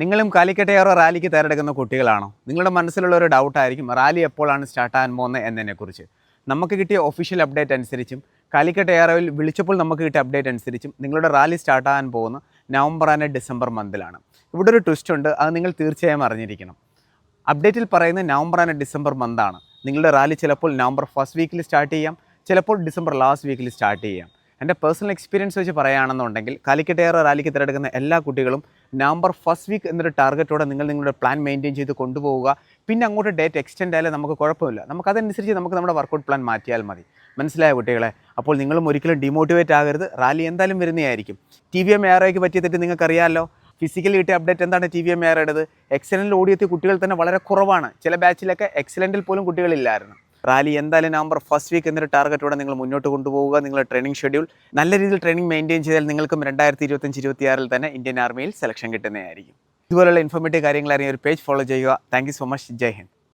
നിങ്ങളും കാലിക്കറ്റ് എയറോ റാലിക്ക് തയ്യാറെടുക്കുന്ന കുട്ടികളാണോ? നിങ്ങളുടെ മനസ്സിലുള്ള ഒരു ഡൗട്ടായിരിക്കും റാലി എപ്പോഴാണ് സ്റ്റാർട്ട് ആകാൻ പോകുന്നത് എന്നതിനെക്കുറിച്ച്. നമുക്ക് കിട്ടിയ ഒഫീഷ്യൽ അപ്ഡേറ്റ് അനുസരിച്ചും കാലിക്കറ്റ് എയറോയിൽ വിളിച്ചപ്പോൾ നമുക്ക് കിട്ടിയ അപ്ഡേറ്റ് അനുസരിച്ചും നിങ്ങളുടെ റാലി സ്റ്റാർട്ട് ആകാൻ പോകുന്ന നവംബർ ആൻഡ് ഡിസംബർ മന്തിലാണ്. ഇവിടെ ഒരു ട്വിസ്റ്റ് ഉണ്ട് അത് നിങ്ങൾ തീർച്ചയായും അറിഞ്ഞിരിക്കണം. അപ്ഡേറ്റിൽ പറയുന്നത് നവംബർ ആൻഡ് ഡിസംബർ മന്താണ്. നിങ്ങളുടെ റാലി ചിലപ്പോൾ നവംബർ ഫസ്റ്റ് വീക്കിൽ സ്റ്റാർട്ട് ചെയ്യാം ചിലപ്പോൾ ഡിസംബർ ലാസ്റ്റ് വീക്കിൽ സ്റ്റാർട്ട് ചെയ്യാം. എന്റെ പേഴ്സണൽ എക്സ്പീരിയൻസ് വെച്ച് പറയുകയാണെന്നുണ്ടെങ്കിൽ കാലിക്കറ്റ് എയർ റാലിക്ക് തിരഞ്ഞെടുക്കുന്ന എല്ലാ കുട്ടികളും നവംബർ ഫസ്റ്റ് വീക്ക് എന്നൊരു ടാർഗറ്റോടെ നിങ്ങൾ നിങ്ങളുടെ പ്ലാൻ മെയിന്റെയിൻ ചെയ്ത് കൊണ്ടുപോവുക. പിന്നെ അങ്ങോട്ട് ഡേറ്റ് എക്സ്റ്റെൻഡ് ആയാലും നമുക്ക് കുഴപ്പമില്ല. നമുക്കതനുസരിച്ച് നമുക്ക് നമ്മുടെ വർക്കൗട്ട് പ്ലാൻ മാറ്റിയാൽ മതി. മനസ്സിലായ കുട്ടികളെ? അപ്പോൾ നിങ്ങളും ഒരിക്കലും ഡിമോട്ടിവേറ്റ് ആകരുത്. റാലി എന്തായാലും വരുന്നതായിരിക്കും. ടി വി എം എയറോയ്ക്ക് പറ്റിയ തെറ്റ് നിങ്ങൾക്കറിയാമല്ലോ ഫിസിക്കലി കിട്ടിയ അപ്ഡേറ്റ് എന്താണ് ടി വി എം എയറേടത് എക്സലന്റിൽ ഓടിയെത്തിയ കുട്ടികൾ തന്നെ വളരെ കുറവാണ്. ചില ബാച്ചിലൊക്കെ എക്സലന്റിൽ പോലും കുട്ടികളില്ലായിരുന്നു റാലി എന്തായാലും നവംബർ ഫസ്റ്റ് വീക്ക് എന്നൊരു ടാർഗറ്റോടെ നിങ്ങൾ മുന്നോട്ട് കൊണ്ടുപോവുക. നിങ്ങളുടെ ട്രെയിനിങ് ഷെഡ്യൂൾ നല്ല രീതിയിൽ ട്രെയിനിങ് മെയിന്റെയിൻ ചെയ്താൽ നിങ്ങൾക്കും രണ്ടായിരത്തി ഇരുപത്തഞ്ച് ഇരുപത്തിയാറിൽ തന്നെ ഇന്ത്യൻ ആർമിയിൽ സെലക്ഷൻ കിട്ടുന്നതായിരിക്കും. ഇതുപോലുള്ള ഇൻഫോർമേറ്റീവ് കാര്യങ്ങൾ അറിയാൻ ഒരു പേജ് ഫോളോ ചെയ്യുക. Thank so much Jai Hind.